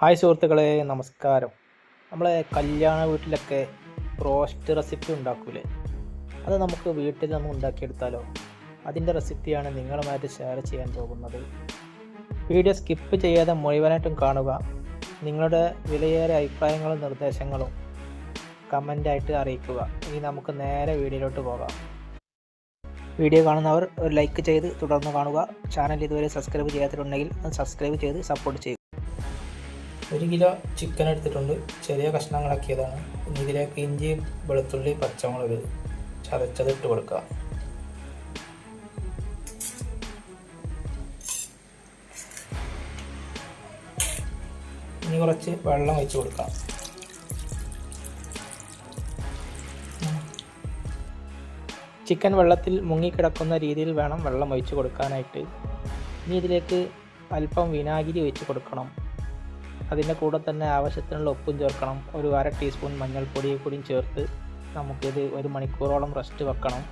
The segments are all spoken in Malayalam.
ഹായ് സുഹൃത്തുക്കളെ നമസ്കാരം. നമ്മളെ കല്യാണ വീട്ടിലൊക്കെ റോസ്റ്റ് റെസിപ്പി ഉണ്ടാക്കൂലേ? അത് നമുക്ക് വീട്ടിൽ നമ്മൾ ഉണ്ടാക്കിയെടുത്താലോ? അതിന്റെ റെസിപ്പിയാണ് നിങ്ങളുമായിട്ട് ഷെയർ ചെയ്യാൻ പോകുന്നത്. വീഡിയോ സ്കിപ്പ് ചെയ്യാതെ മുഴുവനായിട്ടും കാണുക. നിങ്ങളുടെ വിലയേറെ അഭിപ്രായങ്ങളും നിർദ്ദേശങ്ങളും കമന്റായിട്ട് അറിയിക്കുക. ഇനി നമുക്ക് നേരെ വീഡിയോയിലോട്ട് പോകാം. വീഡിയോ കാണുന്നവർ ഒരു ലൈക്ക് ചെയ്ത് തുടർന്ന് കാണുക. ചാനൽ ഇതുവരെ സബ്സ്ക്രൈബ് ചെയ്യാത്തിട്ടുണ്ടെങ്കിൽ അത് സബ്സ്ക്രൈബ് ചെയ്ത് സപ്പോർട്ട് ചെയ്യുക. ഒരു കിലോ ചിക്കൻ എടുത്തിട്ടുണ്ട്. ചെറിയ കഷ്ണങ്ങളാക്കിയതാണ്. ഇനി ഇതിലേക്ക് ഇഞ്ചി വെളുത്തുള്ളി പച്ചമുളക് ചതച്ചത് ഇട്ട് കൊടുക്കുക. ഇനി കുറച്ച് വെള്ളം ഒഴിച്ച് കൊടുക്കാം. ചിക്കൻ വെള്ളത്തിൽ മുങ്ങിക്കിടക്കുന്ന രീതിയിൽ വേണം വെള്ളം ഒഴിച്ച് കൊടുക്കാനായിട്ട്. ഇനി ഇതിലേക്ക് അല്പം വിനാഗിരി ഒഴിച്ച് കൊടുക്കണം. അതിന്റെ കൂടെ തന്നെ ആവശ്യത്തിനുള്ള ഉപ്പും ചേർക്കണം. ഒരു അര ടീസ്പൂൺ മഞ്ഞൾപ്പൊടി കൂടിയും ചേർത്ത് നമുക്കിത് ഒരു മണിക്കൂറോളം റെസ്റ്റ് വെക്കണം.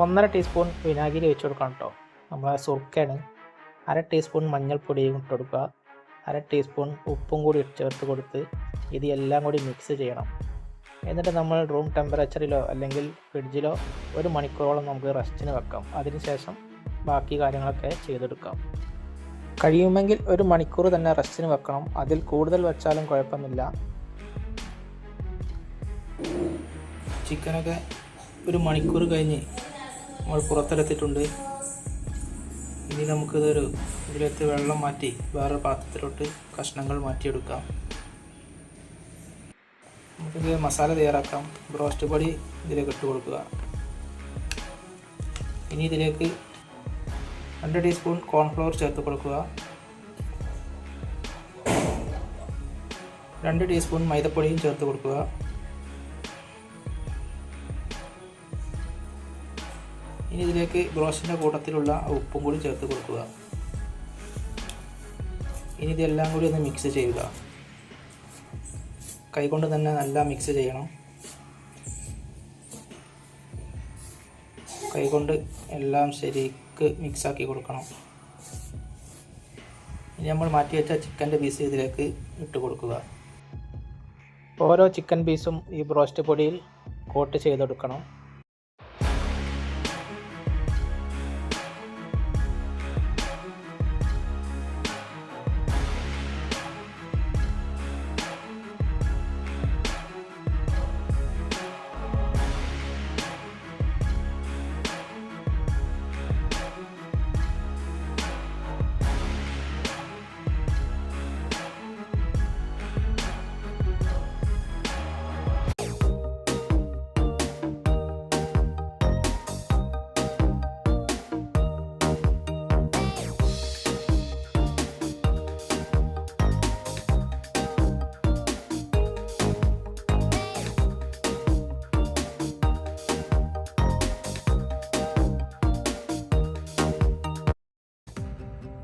ഒന്നര ടീസ്പൂൺ വിനാഗിരി വെച്ച് കൊടുക്കണം കേട്ടോ. നമ്മളെ സുർക്കയാണ്. അര ടീസ്പൂൺ മഞ്ഞൾപ്പൊടിയും ഇട്ട് കൊടുക്കുക. അര ടീസ്പൂൺ ഉപ്പും കൂടി ചേർത്ത് കൊടുത്ത് ഇത് എല്ലാം കൂടി മിക്സ് ചെയ്യണം. എന്നിട്ട് നമ്മൾ റൂം ടെമ്പറേച്ചറിലോ അല്ലെങ്കിൽ ഫ്രിഡ്ജിലോ ഒരു മണിക്കൂറോളം നമുക്ക് റെസ്റ്റിന് വെക്കാം. അതിനുശേഷം ബാക്കി കാര്യങ്ങളൊക്കെ ചെയ്തെടുക്കാം. കഴിയുമെങ്കിൽ ഒരു മണിക്കൂർ തന്നെ റെസ്റ്റിന് വെക്കണം. അതിൽ കൂടുതൽ വെച്ചാലും കുഴപ്പമില്ല. ചിക്കനൊക്കെ ഒരു മണിക്കൂർ കഴിഞ്ഞ് നമ്മൾ പുറത്തെടുത്തിട്ടുണ്ട്. ഇനി നമുക്കിതൊരു ഇതിലേക്ക് വെള്ളം മാറ്റി വേറെ പാത്രത്തിലോട്ട് കഷ്ണങ്ങൾ മാറ്റിയെടുക്കാം. നമുക്കിത് മസാല തയ്യാറാക്കാം. ബ്രോസ്റ്റ് പൊടി ഇതിലേക്ക് ഇട്ട് കൊടുക്കുക. ഇനി ഇതിലേക്ക് രണ്ട് ടീസ്പൂൺ കോൺഫ്ലവർ ചേർത്ത് കൊടുക്കുക. രണ്ട് ടീസ്പൂൺ മൈദപ്പൊടിയും ചേർത്ത് കൊടുക്കുക. ഇനി ഇതിലേക്ക് ബ്രോഷിന്റെ കൂട്ടത്തിലുള്ള ഉപ്പും കൂടി ചേർത്ത് കൊടുക്കുക. ഇനി ഇതെല്ലാം കൂടി ഒന്ന് മിക്സ് ചെയ്യുക. കൈകൊണ്ട് തന്നെ നല്ല മിക്സ് ചെയ്യണം. കൈകൊണ്ട് എല്ലാം ശരിക്ക് മിക്സാക്കി കൊടുക്കണം. ഇനി നമ്മൾ മാറ്റി വെച്ച ചിക്കന്റെ പീസ് ഇതിലേക്ക് ഇട്ട് കൊടുക്കുക. ഓരോ ചിക്കൻ പീസും ഈ ബ്രോസ്റ്റ് പൊടിയിൽ കോട്ട് ചെയ്തെടുക്കണം.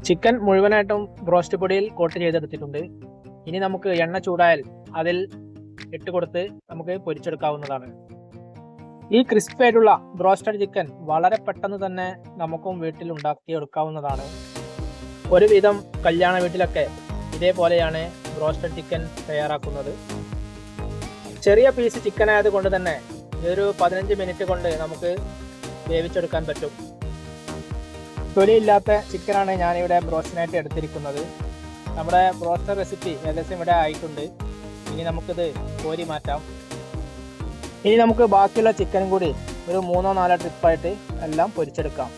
ചിക്കൻ മുഴുവനായിട്ടും ബ്രോസ്റ്റ് പൊടിയിൽ കോട്ട് ചെയ്തെടുത്തിട്ടുണ്ട്. ഇനി നമുക്ക് എണ്ണ ചൂടായാൽ അതിൽ ഇട്ട് കൊടുത്ത് നമുക്ക് പൊരിച്ചെടുക്കാവുന്നതാണ്. ഈ ക്രിസ്പി ആയിട്ടുള്ള ബ്രോസ്റ്റഡ് ചിക്കൻ വളരെ പെട്ടെന്ന് തന്നെ നമുക്കും വീട്ടിൽ ഉണ്ടാക്കിയെടുക്കാവുന്നതാണ്. ഒരുവിധം കല്യാണ വീട്ടിലൊക്കെ ഇതേപോലെയാണ് ബ്രോസ്റ്റഡ് ചിക്കൻ തയ്യാറാക്കുന്നത്. ചെറിയ പീസ് ചിക്കൻ ആയതുകൊണ്ട് തന്നെ ഇതൊരു പതിനഞ്ച് മിനിറ്റ് കൊണ്ട് നമുക്ക് വേവിച്ചെടുക്കാൻ പറ്റും. തൊലിയില്ലാത്ത ചിക്കനാണ് ഞാനിവിടെ ബ്രോസ്റ്റിനായിട്ട് എടുത്തിരിക്കുന്നത്. നമ്മുടെ ബ്രോസ്റ്റർ റെസിപ്പി ഏകദേശം ഇവിടെ ആയിട്ടുണ്ട്. ഇനി നമുക്കിത് കോരി മാറ്റാം. ഇനി നമുക്ക് ബാക്കിയുള്ള ചിക്കനും കൂടി ഒരു മൂന്നോ നാലോ ട്രിപ്പായിട്ട് എല്ലാം പൊരിച്ചെടുക്കാം.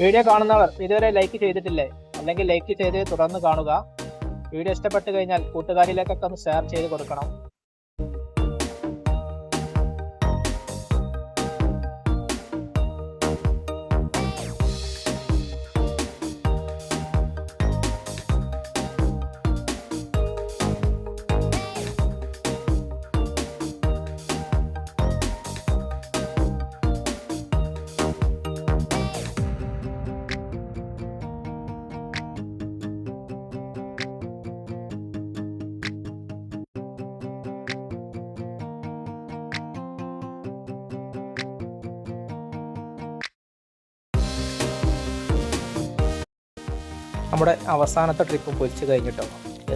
വീഡിയോ കാണുന്നവർ ഇതുവരെ ലൈക്ക് ചെയ്തിട്ടില്ലേ? അല്ലെങ്കിൽ ലൈക്ക് ചെയ്ത് തുടർന്ന് കാണുക. വീഡിയോ ഇഷ്ടപ്പെട്ട് കഴിഞ്ഞാൽ കൂട്ടുകാരിലേക്കൊക്കെ ഒന്ന് ഷെയർ ചെയ്ത് കൊടുക്കണം. നമ്മുടെ അവസാനത്തെ ട്രിപ്പ് പൊരിച്ച് കഴിഞ്ഞിട്ടോ?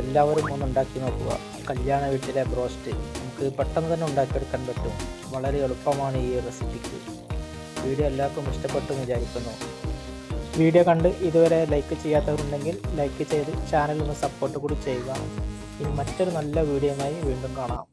എല്ലാവരും ഒന്ന് ഉണ്ടാക്കി നോക്കുക. കല്യാണ വീട്ടിലെ ബ്രോസ്റ്റ് നമുക്ക് പെട്ടെന്ന് തന്നെ ഉണ്ടാക്കിയെടുക്കാൻ പറ്റും. വളരെ എളുപ്പമാണ് ഈ റെസിപ്പിക്ക്. വീഡിയോ എല്ലാവർക്കും ഇഷ്ടപ്പെട്ടു വിചാരിക്കുന്നു. വീഡിയോ കണ്ട് ഇതുവരെ ലൈക്ക് ചെയ്യാത്തവരുണ്ടെങ്കിൽ ലൈക്ക് ചെയ്ത് ചാനലിൽ സപ്പോർട്ട് കൂടി ചെയ്യുക. ഇനി മറ്റൊരു നല്ല വീഡിയോയുമായി വീണ്ടും കാണാം.